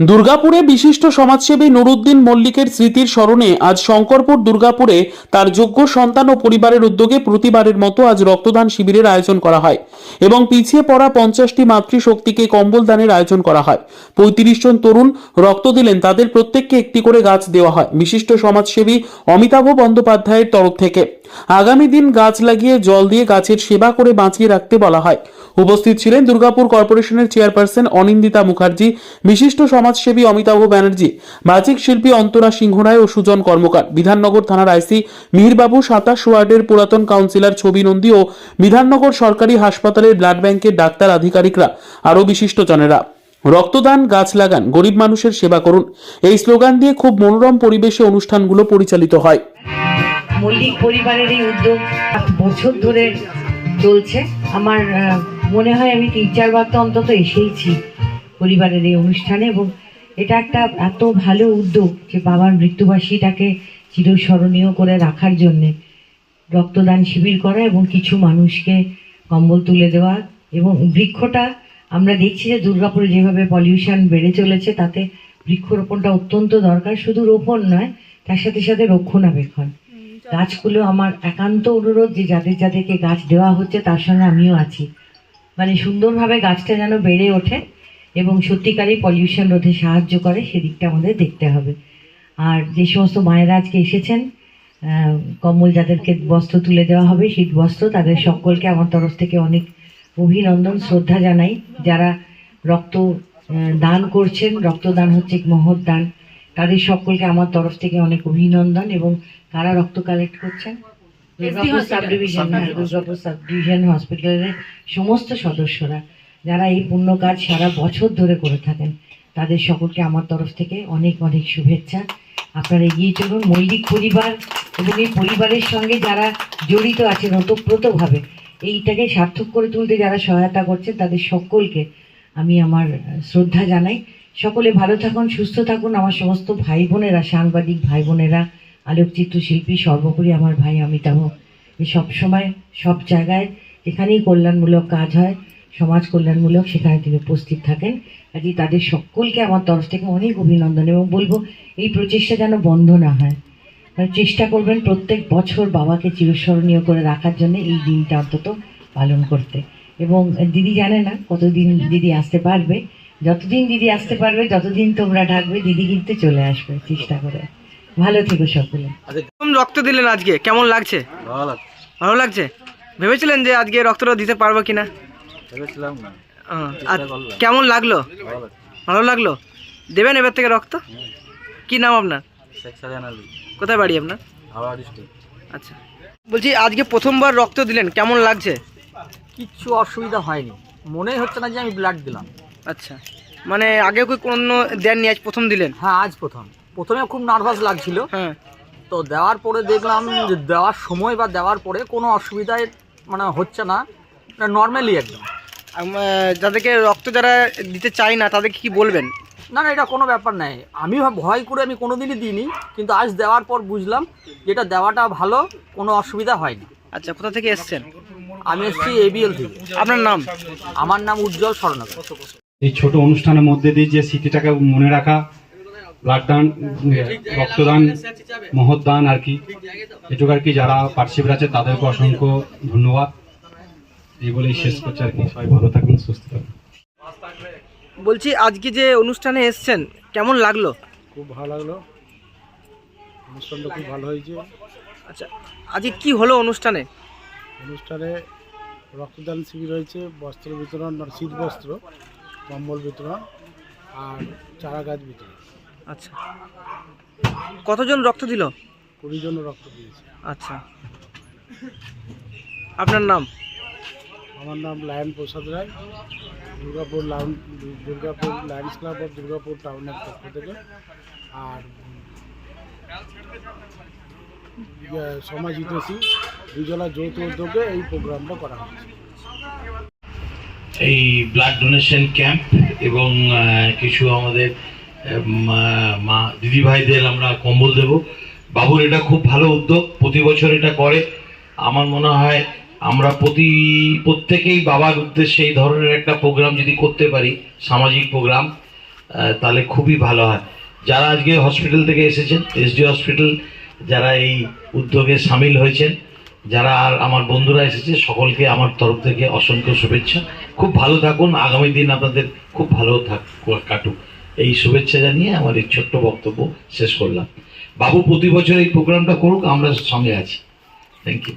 দুর্গাপুরে বিশিষ্ট সমাজসেবী নুরুদ্দিন মল্লিকের স্মৃতির স্মরণে আজ শঙ্করপুর দুর্গাপুরে তার যোগ্য সন্তান ও পরিবারের উদ্যোগে প্রতিবারের মতো আজ রক্তদান শিবিরের আয়োজন করা হয় এবং পিছিয়ে পড়া পঞ্চাশটি মাতৃশক্তিকে কম্বল দানের আয়োজন করা হয়। পঁয়ত্রিশ জন তরুণ রক্ত দিলেন, তাদের প্রত্যেককে একটি করে গাছ দেওয়া হয়, বিশিষ্ট সমাজসেবী অমিতাভ বন্দ্যোপাধ্যায়ের তরফ থেকে। আগামী দিন গাছ লাগিয়ে জল দিয়ে গাছের সেবা করে বাঁচিয়ে রাখতে বলা হয়। উপস্থিত ছিলেন দুর্গাপুর কর্পোরেশনের চেয়ারপারসন অনিন্দিতা মুখার্জি, বিশিষ্ট সমাজসেবী অমিতাভ ব্যানার্জি বাচিক শিল্পী অন্তরা সিংহ রায় ও সুজন কর্মকার, বিধাননগর থানার আইসি মিহিরবাবু সাতাশ ওয়ার্ডের পুরাতন কাউন্সিলর ছবি নন্দী ও বিধাননগর সরকারি হাসপাতালের ব্লাড ব্যাংকের ডাক্তার আধিকারিকরা, আরও বিশিষ্টজনেরা রক্তদান, গাছ লাগান, গরিব মানুষের সেবা করুন, এই স্লোগান দিয়ে খুব মনোরম পরিবেশে অনুষ্ঠানগুলো পরিচালিত হয়। মল্লিক পরিবারের এই উদ্যোগ বছর ধরে চলছে। আমার মনে হয় আমি তিন চারবার তো অন্তত এসেইছি পরিবারের এই অনুষ্ঠানে এবং এটা একটা এত ভালো উদ্যোগ যে বাবার মৃত্যুবার্ষিকীটাকে চিরস্মরণীয় করে রাখার জন্যে রক্তদান শিবির করা এবং কিছু মানুষকে কম্বল তুলে দেওয়া এবং বৃক্ষটা আমরা দেখছি যে দুর্গাপুরে যেভাবে পলিউশন বেড়ে চলেছে তাতে বৃক্ষরোপণটা অত্যন্ত দরকার। শুধু রোপণ নয় তার সাথে সাথে রক্ষণাবেক্ষণ। গাছগুলো আমার একান্ত অনুরোধ যে যাদের যাদেরকে গাছ দেওয়া হচ্ছে তার সঙ্গে আমিও আছি। মানে সুন্দরভাবে গাছটা যেন বেড়ে ওঠে এবং সত্যিকারই পলিউশন রোধে সাহায্য করে, সেদিকটা আমাদের দেখতে হবে। আর যে সমস্ত মায়েরা আজকে এসেছেন কম্বল যাদেরকে বস্ত্র তুলে দেওয়া হবে, শীত বস্ত্র, তাদের সকলকে আমার তরফ থেকে অনেক অভিনন্দন, শ্রদ্ধা জানাই। যারা রক্ত দান করছেন, রক্তদান হচ্ছে মহৎ দান, তাদের সকলকে আমার তরফ থেকে অনেক অভিনন্দন এবং কারা রক্ত কালেক্ট করছেন দুর্গাপুর সাব ডিভিশন হ্যাঁ হসপিটালের সমস্ত সদস্যরা যারা এই পুণ্য কাজ সারা বছর ধরে করে থাকেন তাদের সকলকে আমার তরফ থেকে অনেক অনেক শুভেচ্ছা। আপনারা এগিয়ে চলুন মৌলিক পরিবার এবং এই পরিবারের সঙ্গে যারা জড়িত আছেন ওতপ্রোতভাবে এইটাকে সার্থক করে তুলতে যারা সহায়তা করছেন তাদের সকলকে আমি আমার শ্রদ্ধা জানাই। সকলে ভালো থাকুন সুস্থ থাকুন। আমার সমস্ত ভাই বোনেরা সাংবাদিক ভাই বোনেরা আলোকচিত্র শিল্পী সর্বোপরি আমার ভাই অমিতাভ। এই সব সময় সব জায়গায় যেখানেই কল্যাণমূলক কাজ হয়, সমাজ কল্যাণমূলক, সেখানে তিনি উপস্থিত থাকেন। কাজে তাদের সকলকে আমার তরফ থেকে অনেক অভিনন্দন এবং বলব, এই প্রচেষ্টা যেন বন্ধ না হয়। মানে চেষ্টা করবেন প্রত্যেক বছর বাবাকে চিরস্মরণীয় করে রাখার জন্য এই দিনটা অন্তত পালন করতে। এবং দিদি জানে না কতদিন দিদি আসতে পারবে। যতদিন দিদি আসতে পারবে, যতদিন তোমরা ডাকবে দিদি কিন্তু চলে আসবে চেষ্টা করে। ভালো থেকো সকলে। প্রথম রক্ত দিলেন আজকে? কেমন লাগছে? ভালো লাগছে। ভেবেছিলেন যে আজকে রক্তটা দিতে পারব কিনা? ভেবেছিলাম না। আর কেমন লাগল? ভালো লাগল? দেবেন এবার থেকে রক্ত? কি নাম আপনার? কোথায় বাড়ি আপনার? আচ্ছা। বলছি আজকে প্রথমবার রক্ত দিলেন কেমন লাগছে? কিচ্ছু অসুবিধা হয়নি। মনেই হচ্ছে না যে আমি ব্লাড দিলাম। আচ্ছা। মানে আগে কি কোনো দেননি আজ প্রথম দিলেন? হ্যাঁ আজ প্রথম। প্রথমে খুব নার্ভাস লাগছিল। হ্যাঁ। তো দেওয়ার পরে দেখলাম যে দেওয়ার সময় বা দেওয়ার পরে কোনো অসুবিধায় মানে হচ্ছে না। নর্মালি একদম। যাদেরকে রক্ত যারা দিতে চায় না তাদেরকে কি বলবেন? না না এটা কোনো ব্যাপার নাই। আমি ভয় করে আমি কোনোদিনই দিইনি কিন্তু আজ দেওয়ার পর বুঝলাম যে এটা দেওয়াটা ভালো কোনো অসুবিধা হয়নি আচ্ছা কোথা থেকে এসছেন? আমি এসেছি এবিএল থেকে। আপনার নাম? আমার নাম উজ্জ্বল স্বর্ণকার। এই ছোট অনুষ্ঠানের মধ্যে দিয়ে যে স্মৃতিটাকে মনে রাখা ব্লাড দান রক্তদান মহৎ দান আর কি। এটুকু আর কি যারা পার্টিসিপেট আছে তাদেরকে অসংখ্য ধন্যবাদ। এই বলেই শেষ করছে আর কি। সবাই ভালো থাকুন সুস্থ থাকুন বলছি আজকে যে অনুষ্ঠানে এসছেন কেমন লাগল? খুব ভালো লাগল। অনুষ্ঠানটা খুব ভালো হয়েছে। আচ্ছা আজকে কি হলো অনুষ্ঠানে? অনুষ্ঠানে রক্তদান শিবির হয়েছে বস্ত্র বিতরণ আর শীত বস্ত্র কম্বল বিতরণ আর চারা গাছ বিতরণ। আচ্ছা। কতজন রক্ত দিল? কুড়ি জন রক্ত দিয়েছে। আচ্ছা। আপনার নাম? আমার নাম lion Prasad Roy. Durgapur লাউন Durgapur Lions club of Durgapur টাউনের পক্ষ থেকে। আর ইয়ে, সমাজ হিতৈষী দুজলা যৌথ উদ্যোগে এই প্রোগ্রামটা করা হয়েছে এই ব্লাড ডোনেশন ক্যাম্প এবং কিছু আমাদের মা দিদিভাইদের আমরা কম্বল দেব। বাবুর এটা খুব ভালো উদ্যোগ, প্রতি বছর এটা করে। আমার মনে হয় আমরা প্রতি, প্রত্যেকেই বাবার উদ্দেশ্যে এই ধরনের একটা প্রোগ্রাম যদি করতে পারি, সামাজিক প্রোগ্রাম তাহলে খুবই ভালো হয়। যারা আজকে হসপিটাল থেকে এসেছেন, এসডি হসপিটাল, যারা এই উদ্যোগে সামিল হয়েছেন, যারা আর আমার বন্ধুরা এসেছে, সকলকে আমার তরফ থেকে অসংখ্য শুভেচ্ছা। খুব ভালো থাকুন, আগামী দিন আপনাদের খুব ভালো থাক, কাটুক। এই শুভেচ্ছা জানিয়ে আমার এই ছোট্ট বক্তব্য শেষ করলাম। বাবু প্রতি বছর এই প্রোগ্রামটা করুক আমরা সঙ্গে আছি। থ্যাংক ইউ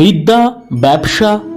বিদ্যা ব্যবসা